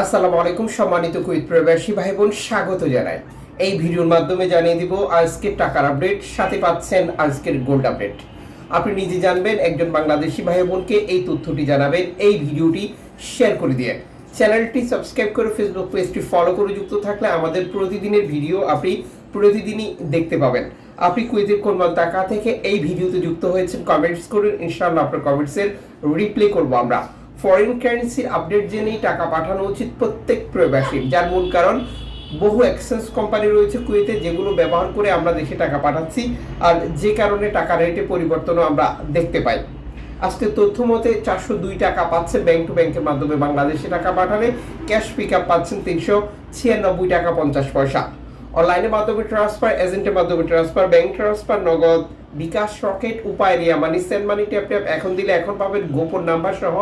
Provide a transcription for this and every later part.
আসসালামু আলাইকুম, সম্মানিত কুইত প্রবাসী ভাই বোন স্বাগত জানাই। এই ভিডিওর মাধ্যমে জানিয়ে দিব, আজকের টাকার আপডেট, সাথে পাচ্ছেন আজকের গোল্ড আপডেট। আপনি নিজে জানবেন, একজন বাংলাদেশি ভাই বোনকে এই তথ্যটি জানাবেন, এই ভিডিওটি শেয়ার করে দিয়ে। চ্যানেলটি সাবস্ক্রাইব করে ফেসবুক পেজটি ফলো করে যুক্ত থাকলে আমাদের প্রতিদিনের ভিডিও আপনি প্রতিদিনই দেখতে পাবেন। আপনি কুইতের কোন টাকা থেকে এই ভিডিওতে যুক্ত হয়েছেন কমেন্টস করুন। ইনশাআল্লাহ আপনার কমেন্টসের রিপ্লাই করব আমরা। ফরেন কারেন্সির আপডেট জেনেই টাকা পাঠানো উচিত প্রত্যেক প্রবাসীর। যার মূল কারণ, বহু এক্সচেঞ্জ কোম্পানি রয়েছে কুয়েতে যেগুলো ব্যবহার করে আমরা দেশে টাকা পাঠাচ্ছি আর যে কারণে টাকা রেটে পরিবর্তনও আমরা দেখতে পাই। আজকে তথ্য মতে চারশো দুই টাকা পাচ্ছে ব্যাংক টু ব্যাংকের মাধ্যমে বাংলাদেশে টাকা পাঠালে। ক্যাশ পিক আপ পাচ্ছেন তিনশো ছিয়ানব্বই টাকা পঞ্চাশ পয়সা। অনলাইনের মাধ্যমে ট্রান্সফার এজেন্টের মাধ্যমে transfer bank transfer Nagad bKash Rocket Upay Ria money send money tap tap এখন দিলে এখন পাবেন গোপন নাম্বার সহ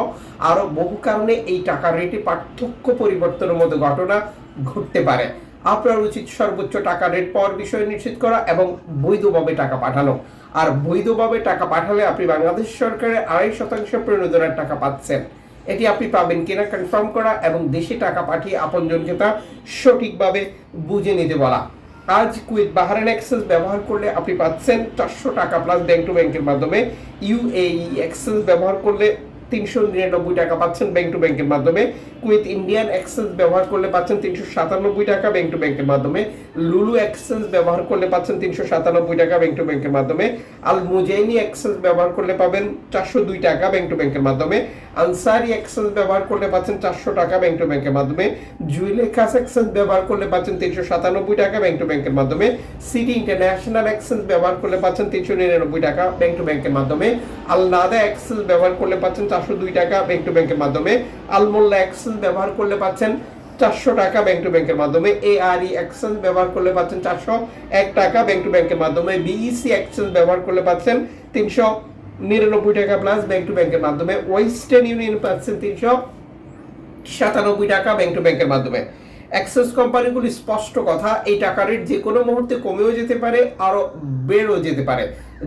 আরও বহু কারণে এই টাকার রেটে পার্থক্য পরিবর্তনের মতো ঘটনা ঘটতে পারে। আপনার উচিত সর্বোচ্চ টাকা রেট পাওয়ার বিষয় নিশ্চিত করা এবং বৈধভাবে টাকা পাঠানো। আর বৈধভাবে টাকা পাঠালে আপনি বাংলাদেশ সরকারের আড়াই শতাংশ প্রণোদনার টাকা পাচ্ছেন। এটি আপনি পাবেন কিনা কনফার্ম করা এবং দেশে টাকা পাঠিয়ে আপনজনকে তা সঠিকভাবে বুঝে নিতে বলা। আজ কুইট বাহারেন এক্সেস ব্যবহার করলে আপনি পাচ্ছেন চারশো টাকা প্লাস ব্যাংক টু ব্যাংকের মাধ্যমে ইউএই এক্সেস ব্যবহার করলে তিনশো নিরানব্বই টাকা পাচ্ছেন ব্যাংক টু ব্যাংকের মাধ্যমে। কুইথ ইন্ডিয়ান এক্সেস ব্যবহার করলে পাচ্ছেন তিনশো সাতানব্বই টাকা ব্যাংক টু ব্যাংকের মাধ্যমে। লুলু এক্সেস ব্যবহার করলে পাচ্ছেন তিনশো সাতানব্বই টাকা ব্যাংক টু ব্যাংকের মাধ্যমে। আল মুজাইনি এক্সেস ব্যবহার করলে পাবেন চারশো দুই টাকা ব্যাংক টু ব্যাংকের মাধ্যমে। আনসারি এক্সেস ব্যবহার করলে পাচ্ছেন চারশো টাকা ব্যাংক টু ব্যাংকের মাধ্যমে। জুইলেখাস এক্সেস ব্যবহার করলে পাচ্ছেন তিনশো সাতানব্বই টাকা ব্যাংক টু ব্যাংকের মাধ্যমে। সিটি ইন্টারন্যাশনাল এক্সেস ব্যবহার করলে পাচ্ছেন তিনশো নিরানব্বই টাকা ব্যাংক টু ব্যাংকের মাধ্যমে। আলনাদা এক্সেস ব্যবহার করলে পাচ্ছেন চারশো দুই টাকা ব্যাংক টু ব্যাংকের মাধ্যমে। আলমোল্লা অ্যাকশন ব্যবহার করলে পাচ্ছেন চারশো টাকা ব্যাংক টু ব্যাংকের মাধ্যমে। এ আর ই অ্যাকশন ব্যবহার করলে পাচ্ছেন চারশো এক টাকা ব্যাংক টু ব্যাংকের মাধ্যমে। বিইসি অ্যাকশন ব্যবহার করলে পাচ্ছেন তিনশো নিরানব্বই টাকা প্লাস ব্যাংক টু ব্যাংকের মাধ্যমে। ওয়েস্টার্ন ইউনিয়ন পাচ্ছেন তিনশো সাতানব্বই টাকা ব্যাংক টু ব্যাংকের মাধ্যমে। অ্যাক্সেস কোম্পানিগুলি স্পষ্ট কথা, এই টাকা রেট যে কোনো মুহূর্তে কমেও যেতে পারে আরও বেড়েও যেতে পারে।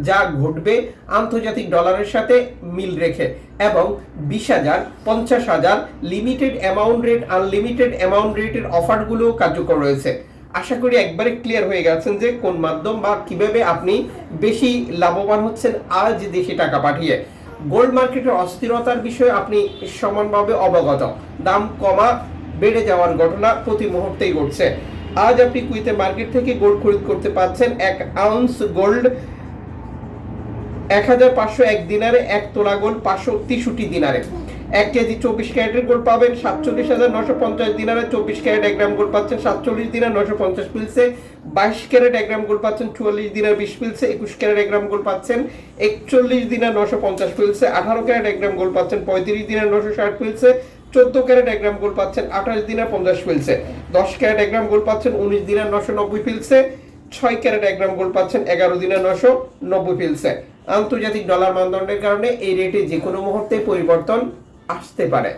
যা ঘটবে আন্তর্জাতিক ডলারের সাথে মিল রেখে এবং বিশ হাজার, পঞ্চাশ হাজার limited amount rate unlimited amount রেটের অফারগুলো কার্যকর রয়েছে। আশা করি একবারে ক্লিয়ার হয়ে গেছেন যে কোন মাধ্যম বা কীভাবে আপনি বেশি লাভবান হচ্ছেন আজ দেশে টাকা পাঠিয়ে। গোল্ড মার্কেটের অস্থিরতার বিষয়ে আপনি সমানভাবে অবগত। দাম কমা বেড়ে যাওয়ার ঘটনা প্রতি মুহূর্তেই ঘটছে। আজ আপনি কুইতে মার্কেট থেকে গোল্ড খরিদ করতে পারছেন এক আউন্স গোল্ড। এক হাজার পাঁচশো এক দিনারে, এক তোলা গোল্ড পাঁচশো তেষট্টি দিনারে। এক কেজি চব্বিশ ক্যারেটের গোল্ড পাবেন সাতচল্লিশ হাজার নশো পঞ্চাশ দিনারে, চব্বিশ ক্যারেট এক গ্রাম গোল্ড পাচ্ছেন সাতচল্লিশ দিনার নশো পঞ্চাশ পিলসে। বাইশ ক্যারেট এক গ্রাম গোল্ড পাচ্ছেন চুয়াল্লিশ দিনার বিশ পিলসে। একুশ ক্যারেট এক গ্রাম গোল্ড পাচ্ছেন একচল্লিশ দিনার নশো পঞ্চাশ পিলসে। আঠারো ক্যারেট এক গ্রাম গোল্ড পাচ্ছেন পঁয়ত্রিশ দিনার নশো ষাট পিলসে। চোদ্দ ক্যারেট এক গ্রাম গোল্ড পাচ্ছেন, আঠাশ দিনার পঞ্চাশ ফিলসে দশ ক্যারেট এক গ্রাম গোল্ড পাচ্ছেন, উনিশ দিনার নশো নব্বই ফিলসে ছয় ক্যারেট এক গ্রাম গোল্ড পাচ্ছেন, এগারো দিনের নশো নব্বই ফিলসে আন্তর্জাতিক ডলার মানদণ্ডের কারণে এই রেটে যে কোনো মুহূর্তে পরিবর্তন আসতে পারে।